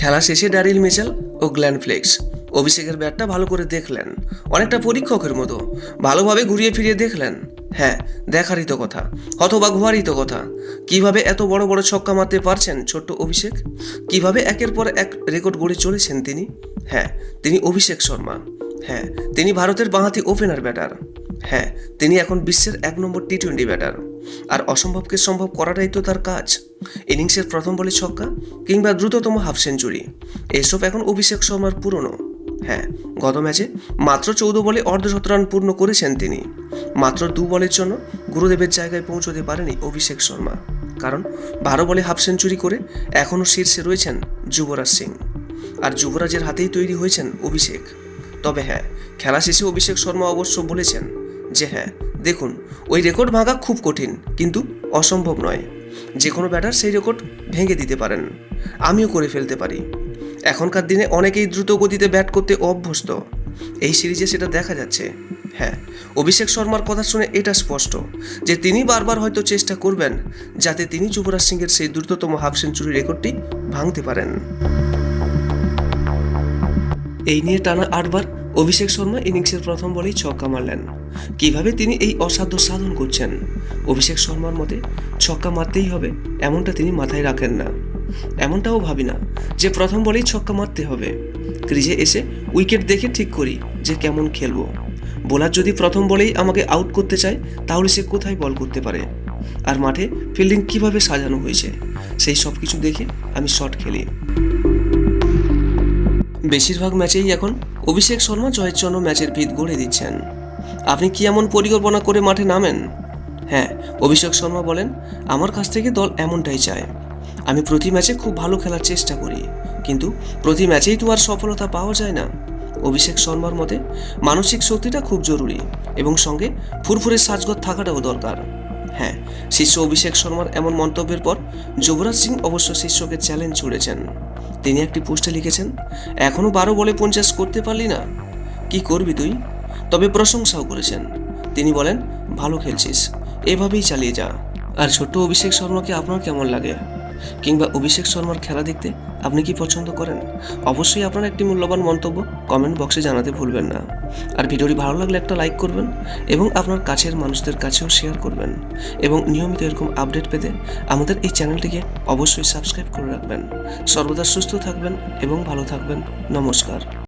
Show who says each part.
Speaker 1: খেলা শেষে Daryl Mitchell ও গ্ল্যান ফ্লেক্স। অভিষেকের ব্যাটটা ভালো করে দেখলেন। অনেকটা পরীক্ষকের মতো। ভালোভাবে ঘুরিয়ে ফিরিয়ে দেখলেন। হ্যাঁ দেখারই তো কথা। অথবা ঘুয়ারই তো কথা। কীভাবে এত বড় বড় ছক্কা মারতে পারছেন ছোট্ট অভিষেক? কীভাবে একের পর এক রেকর্ড গড়ে চলেছেন তিনি? হ্যাঁ তিনি অভিষেক শর্মা। হ্যাঁ তিনি ভারতের বাঁহাতি ওপেনার ব্যাটার। হ্যাঁ তিনি এখন বিশ্বের এক নম্বর টি টোয়েন্টি ব্যাটার। আর অসম্ভবকে সম্ভব করাটাই তো তার কাজ। ইনিংসের প্রথম বলে ছক্কা কিংবা দ্রুততম হাফ সেঞ্চুরি। এসব এখন অভিষেক শর্মার পুরনো। হ্যাঁ গত ম্যাচে মাত্র চৌদ্দ বলে অর্ধশত রান পূর্ণ করেছেন তিনি। মাত্র দু বলের জন্য গুরুদেবের জায়গায় পৌঁছতে পারেনি অভিষেক শর্মা। কারণ বারো বলে হাফ সেঞ্চুরি করে এখনও শীর্ষে রয়েছেন যুবরাজ সিং। আর যুবরাজের হাতেই তৈরি হয়েছেন অভিষেক। তবে হ্যাঁ খেলা শেষে অভিষেক শর্মা অবশ্য বলেছেন যে হ্যাঁ দেখুন, ওই রেকর্ড ভাঙা খুব কঠিন, কিন্তু অসম্ভব নয়। যে কোনো ব্যাটার সেই রেকর্ড ভেঙে দিতে পারেন। আমিও করে ফেলতে পারি। এখনকার দিনে অনেকেই দ্রুত গতিতে ব্যাট করতে অভ্যস্ত। এই সিরিজে সেটা দেখা যাচ্ছে। হ্যাঁ অভিষেক শর্মার কথা শুনে এটা স্পষ্ট, যে তিনি বারবার হয়তো চেষ্টা করবেন, যাতে তিনি যুবরাজ সিংয়ের সেই দ্রুততম হাফ সেঞ্চুরি রেকর্ডটি ভাঙতে পারেন। এই নিয়ে টানা আটবার অভিষেক শর্মা ইনিংসের প্রথম বলেই ছক্কা মারলেন। কীভাবে তিনি এই অসাধ্য সাধন করছেন? অভিষেক শর্মার মতে, ছক্কা মারতেই হবে, এমনটা তিনি মাথায় রাখেন না। এমনটাও ভাবি না যে প্রথম বলেই ছক্কা মারতে হবে। ক্রিজে এসে উইকেট দেখে ঠিক করি যে কেমন খেলব। বোলার যদি প্রথম বলেই আমাকে আউট করতে চায়, তাহলে সে কোথায় বল করতে পারে? আর মাঠে ফিল্ডিং কীভাবে সাজানো হয়েছে, সেই সব কিছু দেখে আমি শট খেলি। বেশিরভাগ ম্যাচেই এখন অভিষেক শর্মা জয়ের জন্য ম্যাচের ভিত গড়ে দিচ্ছেন। আপনি কি এমন পরিকল্পনা করে মাঠে নামেন? হ্যাঁ অভিষেক শর্মা বলেন, আমার কাছ থেকে দল এমনটাই চায়। আমি প্রতি ম্যাচে খুব ভালো খেলার চেষ্টা করি, কিন্তু প্রতি ম্যাচেই তো আর সফলতা পাওয়া যায় না। অভিষেক শর্মার মতে, মানসিক শক্তিটা খুব জরুরি এবং সঙ্গে ফুরফুরে সাজগত থাকাটাও দরকার। হ্যাঁ শিষ্য অভিষেক শর্মার এমন মন্তব্যের পর যুবরাজ সিং অবশ্য শিষ্যকে চ্যালেঞ্জ ছুড়েছেন। তিনি একটি পোস্টে লিখেছেন এখনও বারো বলে পঞ্চাশ করতে পারলি না। কি করবি তুই? তবে প্রশংসাও করেছেন। তিনি বলেন, ভালো খেলছিস, এভাবেই চালিয়ে যা। আর ছোট্ট অভিষেক শর্মাকে আপনার কেমন লাগে? কিংবা অভিষেক শর্মার খেলা দেখতে আপনি কি পছন্দ করেন? অবশ্যই আপনার একটি মূল্যবান মন্তব্য কমেন্ট বক্সে জানাতে ভুলবেন না। আর ভিডিওটি ভালো লাগলে একটা লাইক করবেন এবং আপনার কাছের মানুষদের কাছেও শেয়ার করবেন এবং নিয়মিত এরকম আপডেট পেতে আমাদের এই চ্যানেলটিকে অবশ্যই সাবস্ক্রাইব করে রাখবেন। সর্বদা সুস্থ থাকবেন এবং ভালো থাকবেন। নমস্কার।